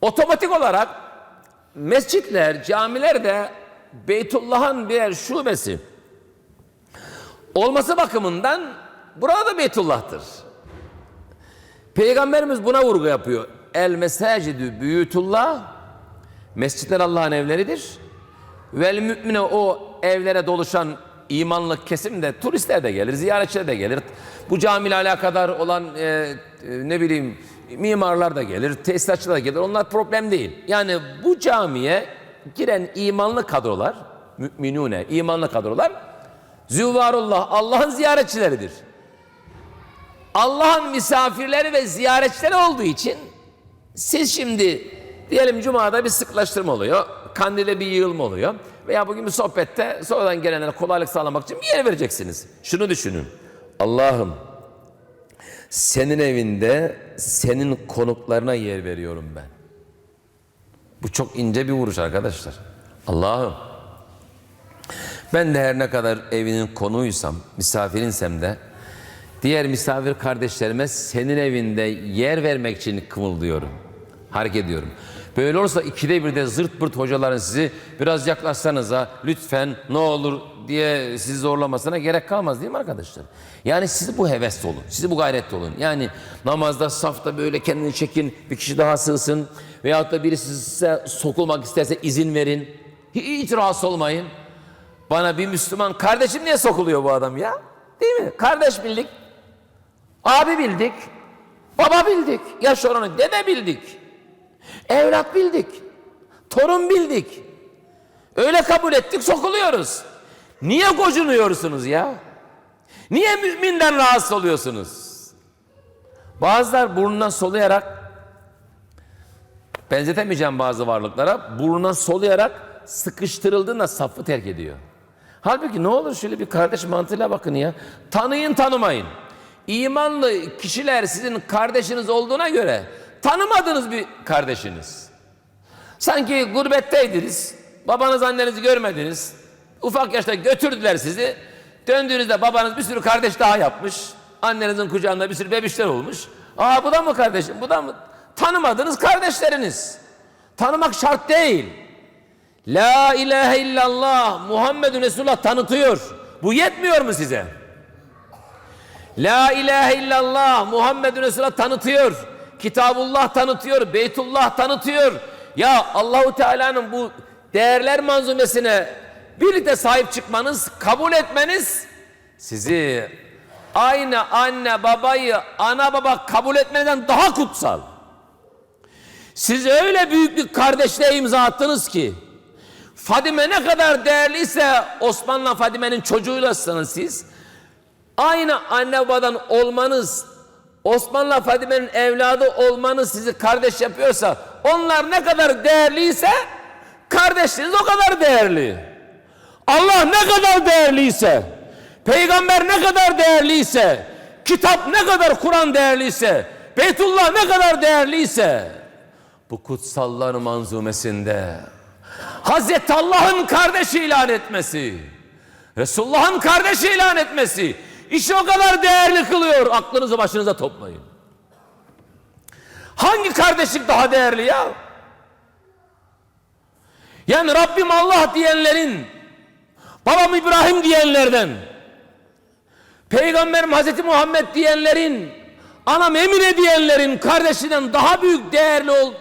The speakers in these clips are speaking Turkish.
Otomatik olarak mescitler, camiler de Beytullah'ın birer şubesi. Olması bakımından burada da Beytullah'tır. Peygamberimiz buna vurgu yapıyor. El mesacidü büyütullah mescitler Allah'ın evleridir. Vel mümine o evlere doluşan imanlı kesim de turistler de gelir, ziyaretçiler de gelir. Bu camiyle alakadar olan e, e, ne bileyim mimarlar da gelir, tesisatçılar da gelir. Onlar problem değil. Yani bu camiye giren imanlı kadrolar, müminune, imanlı kadrolar züvarullah, Allah'ın ziyaretçileridir. Allah'ın misafirleri ve ziyaretçileri olduğu için siz şimdi diyelim cumada bir sıklaştırma oluyor. Kandilde bir yığılma oluyor. Veya bugün bir sohbette sonradan gelenlere kolaylık sağlamak için bir yer vereceksiniz. Şunu düşünün. Allah'ım senin evinde senin konuklarına yer veriyorum ben. Bu çok ince bir vuruş arkadaşlar. Allah'ım ben de her ne kadar evinin konuğuysam, misafirinsem de diğer misafir kardeşlerime senin evinde yer vermek için kımıldıyorum. Hareket ediyorum. Böyle olursa ikide bir de zırt pırt hocaların sizi biraz yaklaşsanıza lütfen ne olur diye sizi zorlamasına gerek kalmaz değil mi arkadaşlar? Yani siz bu hevesli olun. Siz bu gayretli olun. Yani namazda safta böyle kendini çekin. Bir kişi daha sığsın. Veyahut da birisi size sokulmak isterse izin verin. Hiç rahatsız olmayın. Bana bir Müslüman kardeşim niye sokuluyor bu adam ya? Değil mi? Kardeş bildik. Abi bildik. Baba bildik. Yaş oranı dede bildik. Evlat bildik. Torun bildik. Öyle kabul ettik sokuluyoruz. Niye gocunuyorsunuz ya? Niye müminden rahatsız oluyorsunuz? Bazılar burnundan soluyarak benzetemeyeceğim bazı varlıklara burnundan soluyarak sıkıştırıldığında safı terk ediyor. Halbuki ne olur şöyle bir kardeş mantığıyla bakın ya. Tanıyın tanımayın. İmanlı kişiler sizin kardeşiniz olduğuna göre tanımadığınız bir kardeşiniz. Sanki gurbetteydiniz. Babanız annenizi görmediniz. Ufak yaşta götürdüler sizi. Döndüğünüzde babanız bir sürü kardeş daha yapmış. Annenizin kucağında bir sürü bebişler olmuş. Aa bu da mı kardeşim? Bu da mı? Tanımadığınız kardeşleriniz. Tanımak şart değil. La ilahe illallah Muhammedun Resulullah tanıtıyor. Bu yetmiyor mu size? La ilahe illallah Muhammedun Resulullah tanıtıyor. Kitabullah tanıtıyor, Beytullah tanıtıyor. Ya Allahu Teala'nın bu değerler manzumesine birlikte sahip çıkmanız, kabul etmeniz sizi aynı anne babayı ana baba kabul etmeden daha kutsal. Siz öyle büyük bir kardeşliğe imza attınız ki Fadime ne kadar değerliyse Osman'la Fadime'nin çocuğuylasınız siz. Aynı anne babadan olmanız, Osman'la Fadime'nin evladı olmanız sizi kardeş yapıyorsa, onlar ne kadar değerliyse kardeşliğiniz o kadar değerli. Allah ne kadar değerliyse, peygamber ne kadar değerliyse, kitap ne kadar Kur'an değerliyse, Beytullah ne kadar değerliyse, bu kutsallar manzumesinde Hazreti Allah'ın kardeşi ilan etmesi, Resulullah'ın kardeşi ilan etmesi, işi o kadar değerli kılıyor. Aklınızı başınıza toplayın. Hangi kardeşlik daha değerli ya? Yani Rabbim Allah diyenlerin, babam İbrahim diyenlerden, Peygamberim Hazreti Muhammed diyenlerin, anam Emine diyenlerin kardeşinden daha büyük değerli ol,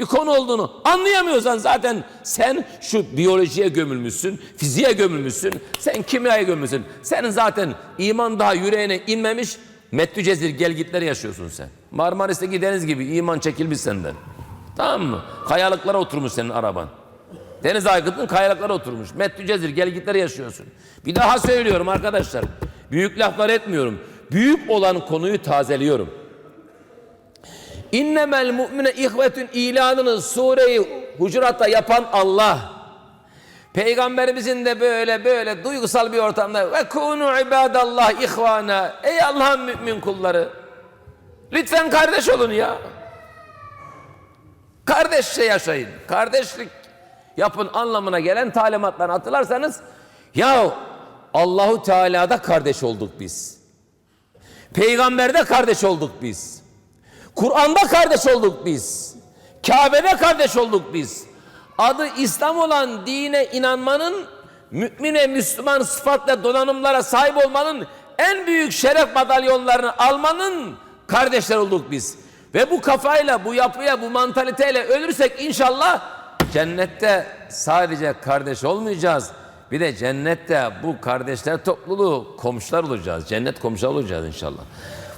bir konu olduğunu anlayamıyorsan zaten sen şu biyolojiye gömülmüşsün, fiziğe gömülmüşsün, sen kimyaya gömülmüşsün. Senin zaten iman daha yüreğine inmemiş, mettü cezir gelgitleri yaşıyorsun sen. Marmaris'teki deniz gibi iman çekilmiş senden. Tamam mı? Kayalıklara oturmuş senin araban. Deniz aygıtın kayalıklara oturmuş. Mettü cezir gelgitleri yaşıyorsun. Bir daha söylüyorum arkadaşlar. Büyük laflar etmiyorum. Büyük olan konuyu tazeliyorum. İnnemel mu'mine ihvetün ilanını sureyi Hucurat'ta yapan Allah. Peygamberimizin de böyle böyle duygusal bir ortamda ve kunu ibadallah ihvana. Ey Allah'ın mümin kulları. Lütfen kardeş olun ya. Kardeşçe yaşayın. Kardeşlik yapın anlamına gelen talimatlarını hatırlarsanız ya Allahu Teala'da kardeş olduk biz. Peygamber'de kardeş olduk biz. Kur'an'da kardeş olduk biz. Kabe'de kardeş olduk biz. Adı İslam olan dine inanmanın, mümin ve Müslüman sıfat ve donanımlara sahip olmanın en büyük şeref madalyonlarını almanın kardeşler olduk biz. Ve bu kafayla, bu yapıya, bu mantaliteyle ölürsek inşallah cennette sadece kardeş olmayacağız. Bir de cennette bu kardeşler topluluğu komşular olacağız. Cennet komşular olacağız inşallah.